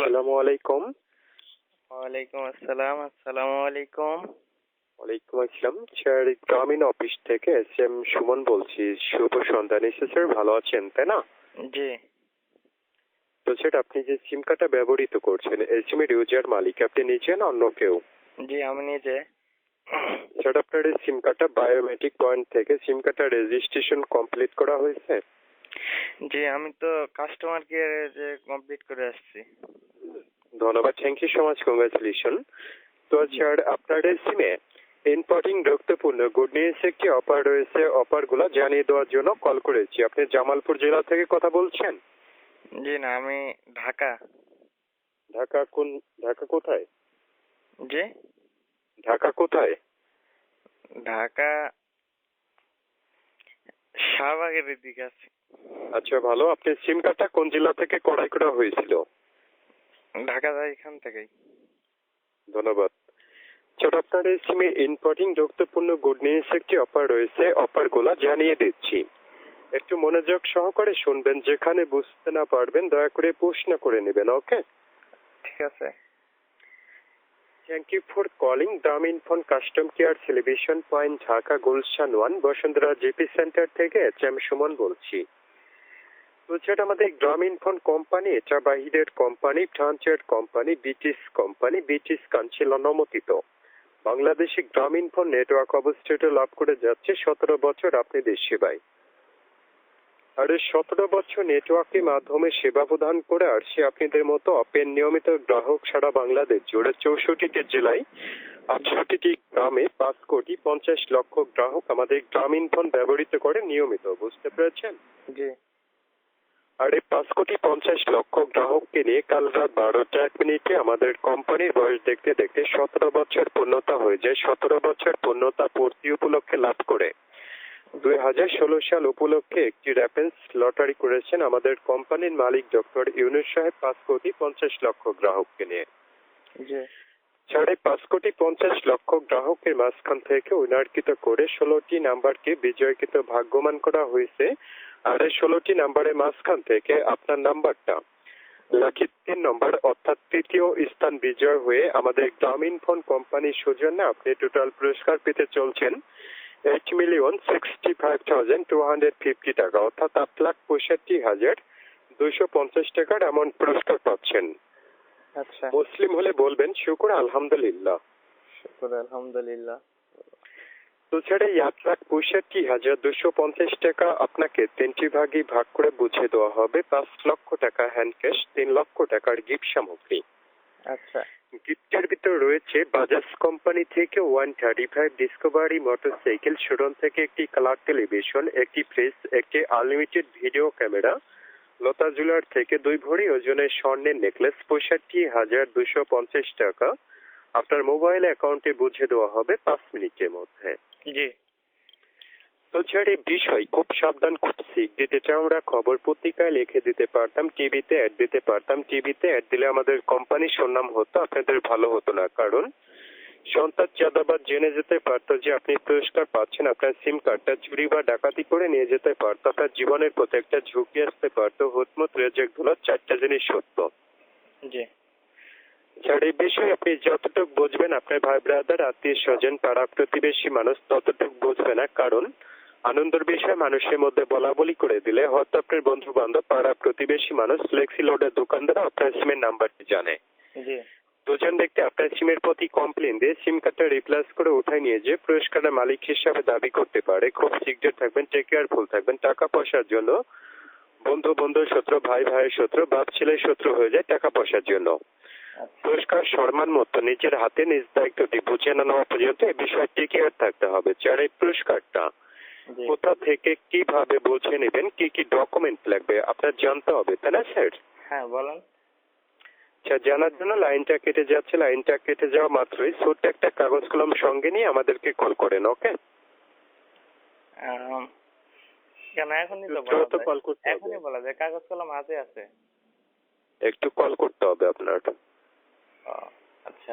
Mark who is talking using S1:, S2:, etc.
S1: আসসালামু আলাইকুম।
S2: ওয়ালাইকুম আসসালাম আসসালামু আলাইকুম।
S1: ওয়ালাইকুম আসসালাম। স্যার গ্রামীণ অফিস থেকে এস এম সুমন বলছি। শুভ সন্ধ্যা। নিশ্চয় স্যার ভালো আছেন তাই না?
S2: জি।
S1: তো স্যার আপনি যে সিম কার্ডটা ব্যবহৃত করছেন এই সিমের ইউজার মালিক আপনি নিজে না অন্য কেউ?
S2: জি আমি নিজে।
S1: স্যার আপনার এই সিম কার্ডটা বায়োমেট্রিক পয়েন্ট থেকে সিম কার্ডটা রেজিস্ট্রেশন কমপ্লিট করা হয়েছে?
S2: জি আমি তো কাস্টমার কেয়ারে যে কমপ্লিট করে আসছি।
S1: ধন্যবাদ thank you so much congratulation তো স্যার আপনার এই সিমে ইম্পর্টিং গুরুত্বপূর্ণ গুড নিউজ একটি অফার রয়েছে অফারগুলো জানিয়ে দেওয়ার জন্য কল করেছি। আপনি জামালপুর জেলা থেকে কথা বলছেন?
S2: জি না আমি ঢাকা।
S1: ঢাকা কোন ঢাকা কোথায়?
S2: জি?
S1: ঢাকা কোথায়?
S2: ঢাকা শাহবাগের দিকে আছে।
S1: আচ্ছা ভালো। আপনি সিম কার্ডটা কোন জেলা থেকে ক্রয় করা হয়েছিল?
S2: ঢাকা যাই এখান থেকেই।
S1: ধন্যবাদ। ছোট আপনার এই সিমে ইম্পর্টিং গুরুত্বপূর্ণ গুড নিউজ একটি অফার রয়েছে অফারগুলো জানিয়ে দিচ্ছি। একটু মনোযোগ সহকারে শুনবেন যেখানে বুঝতে না পারবেন দয়া করে প্রশ্ন করে নেবেন ওকে?
S2: ঠিক আছে।
S1: Thank you for calling Grameen ইনফোন custom care television point Dhaka Gulshan one Bashundhara GP centre থেকে এচ এম সুমন বলছি। আমাদের গ্রামীণ ফোন কোম্পানি এটা বাহিরের কোম্পানি ট্রান্সজেট কোম্পানি বিটিস কোম্পানি বিটিস কাউন্সিল অনুমোদিত। বাংলাদেশি গ্রামীণ ফোন নেটওয়ার্ক অবস্থিত লাভ করে যাচ্ছে সতেরো বছর আপনাদের সেবায়। আর সতেরো বছর নেটওয়ার্কের মাধ্যমে সেবা প্রদান করে আসছে আপনাদের মতো অপেন নিয়মিত গ্রাহক সারা বাংলাদেশ জুড়ে। চৌষট্টিটি জেলায় আটষট্টিটি গ্রামে পাঁচ কোটি পঞ্চাশ লক্ষ গ্রাহক আমাদের গ্রামীণ ফোন ব্যবহৃত করে নিয়মিত। বুঝতে পেরেছেন?
S2: জি।
S1: এই পাঁচ কোটি পঞ্চাশ লক্ষ গ্রাহককে নিয়ে কাল রাত বারোটা এক মিনিটে আমাদের কোম্পানির বয়স দেখতে দেখতে সতেরো বছর পূর্ণতা হয়ে যায়। সতেরো বছর পূর্ণতা পূর্তি উপলক্ষে লাভ করে। দুই হাজার ষোলো সাল উপলক্ষে একটি রেফারেন্স লটারি করেছেন আমাদের কোম্পানির মালিক ডক্টর ইউনুস সাহেব, পাঁচ কোটি পঞ্চাশ লক্ষ গ্রাহককে নিয়ে। সাড়ে পাঁচ কোটি পঞ্চাশ লক্ষ গ্রাহকের মাঝখান থেকে উইনারকৃত করে ষোলোটি নাম্বারকে বিজয়কৃত ভাগ্যমান করা হয়েছে। আর ষোলোটি নাম্বারের মাঝখান থেকে আপনার নাম্বারটা লাকি তিন নম্বর, অর্থাৎ তৃতীয় স্থান বিজয় হয়ে আমাদের গ্রামীণ ফোন কোম্পানির সৌজন্যে আপনি টোটাল পুরস্কার পেতে চলছেন। Eight million sixty five thousand two hundred fifty টাকা, অর্থাৎ আট লাখ পঁয়ষট্টি হাজার দুইশো পঞ্চাশ টাকার এমন পুরস্কার পাচ্ছেন।
S2: আচ্ছা।
S1: মুসলিম হলে বলবেন শুকুর আলহামদুলিল্লাহ।
S2: শুকুর আলহামদুলিল্লাহ।
S1: হাজার দুশো পঞ্চাশ টাকা আপনাকে তিনটি ভাগে ভাগ করে বুঝিয়ে দেওয়া হবে? পাঁচ লক্ষ টাকা হ্যান্ড ক্যাশ তিন লক্ষ টাকার গিফট সামগ্রী।
S2: আচ্ছা।
S1: গিফটের ভিতর রয়েছে বাজাজ কোম্পানি থেকে one thirty five discovery motorcycle showroom থেকে একটি কালার টেলিভিশন একটি ফ্রিজ একটি unlimited video camera Lata jeweller থেকে দুই ভরি ওজনের স্বর্ণের নেকলেস পঁয়ষট্টি হাজার দুশো পঞ্চাশ টাকা। আপনার মোবাইল অ্যাকাউন্টে বুঝিয়ে দেওয়া হবে পাঁচ মিনিটের মধ্যে।
S2: জি।
S1: তো এই বিষয় খুব সাবধান শিখ দিতে আমরা খবর পত্রিকায় লিখে দিতে পারতাম টিভিতে অ্যাড দিতে পারতাম। টিভিতে অ্যাড দিলে আমাদের কোম্পানির সুনাম হতো আপনাদের ভালো হতো না। কারণ সন্তান চাঁদাবাদ জেনে যেতে পারতো যে আপনি পুরস্কার পাচ্ছেন আপনার সিম কার্ডটা চুরি বা ডাকাতি করে নিয়ে যেতে পারতো আপনার জীবনের প্রতি একটা ঝুঁকি আসতে পারতো। হুতমত রেজেক্ট হলো চারটা জিনিস সত্য।
S2: জি।
S1: স্যার এই বিষয়ে আপনি যতটুকু বুঝবেন আপনার ভাই ব্রাদার আত্মীয় স্বজন পাড়া প্রতিবেশী মানুষ ততটুকু বুঝবে না। কারণ আনন্দের বিষয় মানুষের মধ্যে বলা বলি করে দিলে হয়তো আপনার বন্ধু বান্ধব পাড়া প্রতিবেশী মানুষ ফ্লেক্সি লোডের দোকানদার আপনার সিমের নাম্বারটি জানে।
S2: জি।
S1: দুজন ব্যক্তি আপনার সিমের প্রতি কমপ্লেন দিয়ে সিম কার্ডটা রিপ্লেস করে উঠাই নিয়ে যে পুরস্কারের মালিক হিসাবে দাবি করতে পারে। খুব সিগরেট থাকবেন টেক কেয়ারফুল থাকবেন। টাকা পয়সার জন্য বন্ধু বন্ধু শত্রু ভাই ভাইয়ের শত্রু বাপ ছেলের শত্রু হয়ে যায় টাকা পয়সার জন্য। পুরস্কার সম্মান মতো নিজের হাতে নিজ দায়িত্বটি বুঝে না নেওয়া পর্যন্ত এই বিষয়টি কেয়ার থাকতে হবে। যার এই পুরস্কারটা কোথা থেকে কীভাবে বুঝে নেবেন কি কি ডকুমেন্ট লাগবে আপনার জানতে হবে তাই না স্যার?
S2: হ্যাঁ বলেন।
S1: আচ্ছা জানার জন্য লাইনটা কেটে যাচ্ছে লাইনটা কেটে যাওয়া মাত্রই। ছোট্ট একটা কাগজ কলম সঙ্গে নিয়ে আমাদেরকে কল করেন ওকে?
S2: এখনই তো
S1: কল করতে
S2: এখনই বলা যায় কাগজ কলম হাতে আছে।
S1: একটু কল করতে হবে আপনার।
S2: আচ্ছা।